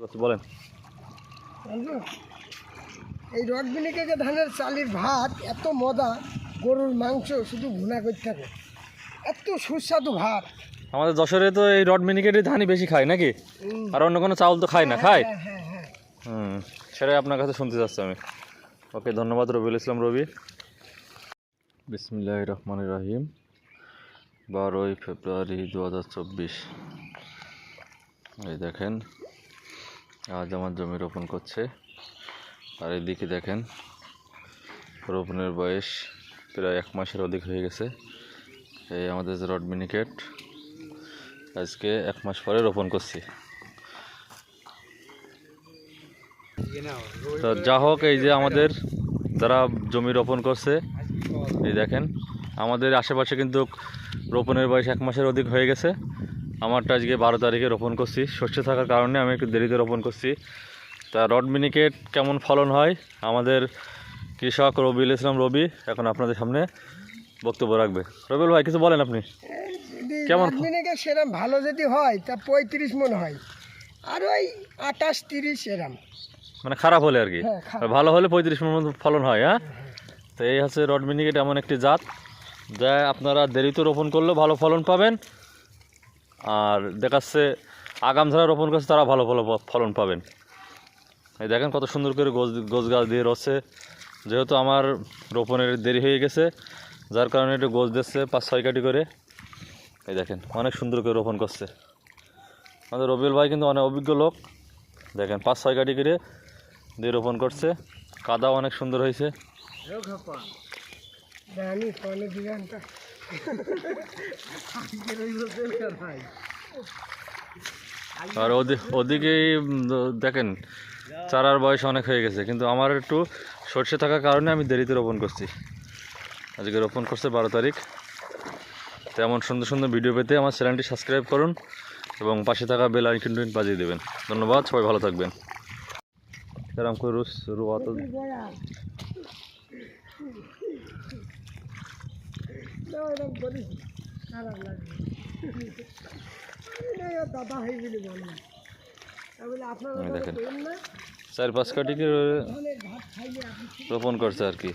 আচ্ছা, বলেন? এই রডবিনিকে ধানের চালির ভাত এত মজা গরুর মাংস শুধু ভুনা করতে থাকে এত সুস্বাদু ভাত। আমাদের যশোরে তো এই রড মিনিকেটের ধানই বেশি খায় নাকি? আর অন্য কোনো চাউল তো খায় না খায়? হ্যাঁ হ্যাঁ হ্যাঁ। হুম সেটাই আপনার কাছে শুনতে চাচ্ছি আমি। ওকে ধন্যবাদ রবিউল ইসলাম রবি। বিসমিল্লাহ রহমান রাহিম। বারোই ফেব্রুয়ারি দু হাজার চব্বিশ। এই দেখেন আজ আমার জমি রোপণ করছে। আর এদিকে দেখেন, রোপণের বয়স প্রায় এক মাসের অধিক হয়ে গেছে। এই আমাদের যে রড মিনিকেট, আজকে এক মাস পরে রোপণ করছি। তো যা হোক, এই যে আমাদের যারা জমি রোপণ করছে, এই দেখেন, আমাদের আশেপাশে কিন্তু রোপণের বয়স এক মাসের অধিক হয়ে গেছে। আমারটা আজকে বারো তারিখে রোপণ করছি। শস্য থাকার কারণে আমি একটু দেরিতে রোপণ করছি। তা রড মিনিকেট কেমন ফলন হয়? আমাদের কৃষক রবিউল ইসলাম রবি এখন আপনাদের সামনে বক্তব্য রাখবে। রবিউল ভাই কিছু বলেন আপনি? কেমন? সেরম ভালো যদি হয় তা পঁয়ত্রিশ মনে হয়। আর ওই আঠাশ তিরিশ এরম মানে খারাপ হলে আর কি? হ্যাঁ, আর ভালো হলে পঁয়ত্রিশ মন মতো ফলন হয় হ্যাঁ? তো এই হচ্ছে রড মিনিকেট এমন একটি জাত। যা আপনারা দেরিতে রোপণ করলেও ভালো ফলন পাবেন। আর দেখাচ্ছে আগাম যারা রোপণ করছে তারা ভালো ভালো ফলন পাবেন। এই দেখেন কত সুন্দর করে গোছ গোছ গাছ দিয়ে রচ্ছে যেহেতু আমার রোপণের দেরি হয়ে গেছে, যার কারণে একটু গোছ দিচ্ছে পাঁচ ছয় কাটি করে। এই দেখেন, অনেক সুন্দর করে রোপণ করছে। আমাদের রবিউল ভাই কিন্তু অনেক অভিজ্ঞ লোক। দেখেন, পাঁচ ছয় কাটি করে দিয়ে রোপণ করছে। কাদাও অনেক সুন্দর হয়েছে। আর ওদি- ওদিকেই উম, দেখেন চারার বয়স অনেক হয়ে গেছে কিন্তু আমার একটু সর্ষে থাকার কারণে আমি দেরিতে রোপণ করছি। আজকে রোপণ করছে বারো তারিখ। তেমন সুন্দর সুন্দর ভিডিও পেতে আমার চ্যানেলটি সাবস্ক্রাইব করুন এবং পাশে থাকা বেল আইকন বাজিয়ে দেবেন। ধন্যবাদ সবাই ভালো থাকবেন। এরকম করে তো করিস খারাপ লাগবে দাদা হয়ে গেলি বল না দেখেন। চার পাঁচ কাটি রোপণ করছে আর কি